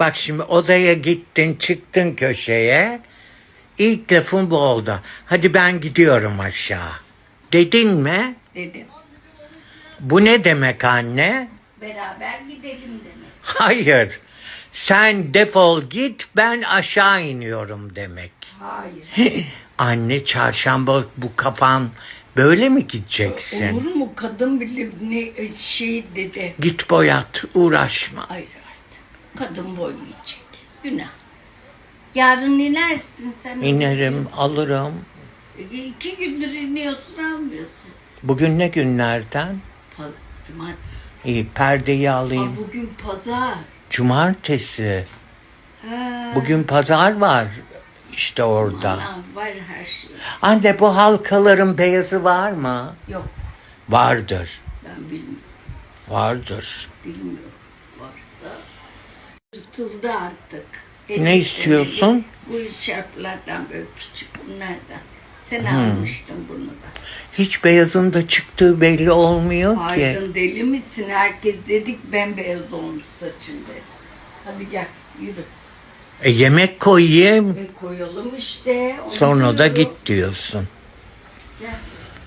Bak şimdi odaya gittin çıktın köşeye. İlk lafın bu oldu. Hadi ben gidiyorum aşağı. Dedin mi? Dedim. Bu ne demek anne? Beraber gidelim demek. Hayır. Sen defol git ben aşağı iniyorum demek. Hayır. Anne çarşamba bu kafan böyle mi gideceksin? Olur mu kadın bile ne şey dedi. Git boyat uğraşma. Hayır Kadın boyayacak. Günah. Yarın inersin sen. İnerim alırım. İki gündür iniyorsun almıyorsun. Bugün ne günlerden? Pa- Cumartesi. İyi perdeyi Aa, alayım. bugün pazar. Cumartesi. Ha. Bugün pazar var işte orada. Allah var her şey. Anne bu halkaların beyazı var mı? Yok Vardır. ben bilmiyorum. Vardır. Bilmiyorum. Yırtıldı artık. Ne istiyorsun? Bu şartlardan böyle küçük bunlardan. Sen Hmm. almıştın bunu da. Hiç beyazın da çıktığı belli olmuyor ki. Aydın deli misin? Herkes dedik bembeyaz olmuş saçın dedi. Hadi gel yürü. E yemek koyayım. E koyalım işte. onu Sonra da diyorum. git diyorsun. Gel.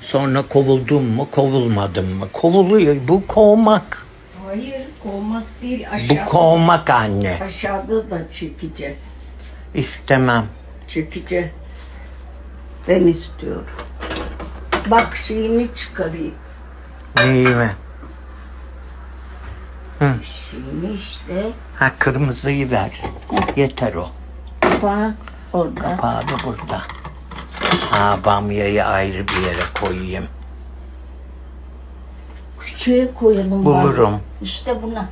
Sonra kovuldum mu kovulmadım mı? Kovuluyor. Bu kovmak. Kovmak değil. Bu Aşağıda, kovmak anne. aşağıda da çekeceğiz. İstemem. Çekeceğiz. Ben istiyorum. Bak şeyini çıkarayım. Neyi mi? Şeyini işte. Ha kırmızıyı ver. Yeter o. Bak orada. Kapağı da burada. Ha bamyayı ayrı bir yere koyayım. Küçüğe koyalım. Bulurum. bari. İşte buna.